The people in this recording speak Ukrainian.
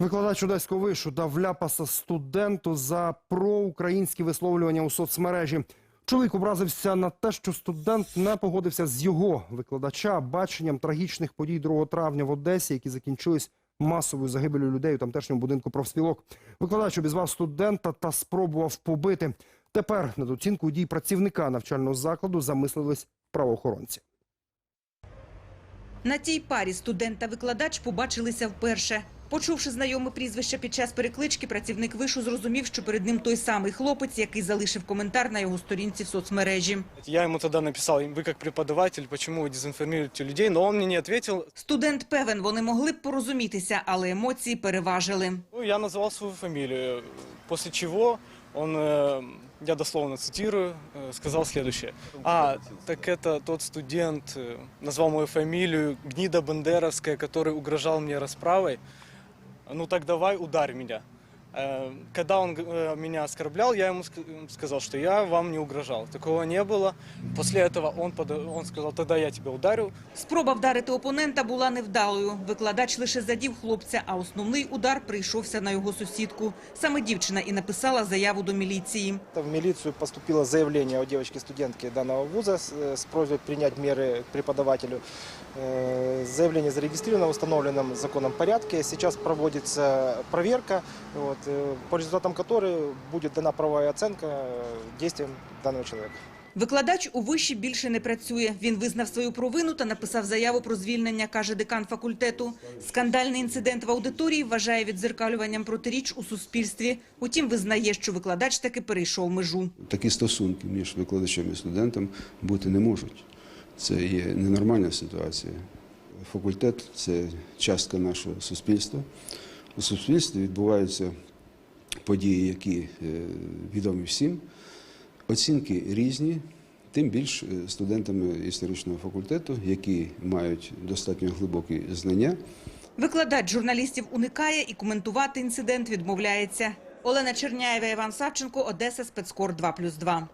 Викладач одеського вишу дав ляпаса студенту за проукраїнські висловлювання у соцмережі. Чоловік образився на те, що студент не погодився з його викладача баченням трагічних подій 2 травня в Одесі, які закінчились масовою загибелю людей у тамтешньому будинку профспілок. Викладач обізвав студента та спробував побити. Тепер над оцінкою дій працівника навчального закладу замислились правоохоронці. На тій парі студент та викладач побачилися вперше. Почувши знайоме прізвище під час переклички, працівник вишу зрозумів, що перед ним той самий хлопець, який залишив коментар на його сторінці в соцмережі. Я ему тогда написал, вы как преподаватель, почему вы дезинформируете людей, но он мне не ответил. Студент певен, вони могли б порозумітися, але емоції переважили. Ну, я назвал свою фамилию, после чего он, э, я дословно цитирую, э, сказал следующее. А, так это тот студент, э, назвал мою фамилию, гнида Бандеровская, который угрожал мне расправой. Ну так давай, ударь меня. Э, Когда он э, меня оскорблял, я ему ск- сказал, что я вам не угрожал. Такого не было. После этого он, пода- он сказал, тогда я тебя ударю. Спроба вдарити опонента була невдалою. Викладач лише задів хлопця, а основний удар прийшовся на його сусідку. Саме дівчина і написала заяву до міліції. В милицию поступило заявление о девочке-студентке данного вуза с, э, с просьбой принять меры к преподавателю. Э, Заявление зарегистрировано в установленном законом порядке. Сейчас проводится проверка, вот, э, по результатам которой будет дана правовая оценка э, действиям данного человека. Викладач у виші більше не працює. Він визнав свою провину та написав заяву про звільнення, каже декан факультету. Скандальний інцидент в аудиторії вважає відзеркалюванням протиріч у суспільстві. Утім, визнає, що викладач таки перейшов межу. Такі стосунки між викладачем і студентом бути не можуть. Це є ненормальна ситуація. Факультет це частка нашого суспільства. У суспільстві відбуваються події, які е, відомі всім. Оцінки різні, тим більш е, студентами історичного факультету, які мають достатньо глибокі знання. Викладач журналістів уникає і коментувати інцидент відмовляється. Олена Черняєва, Іван Савченко, Одеса, спецкор 2+,2.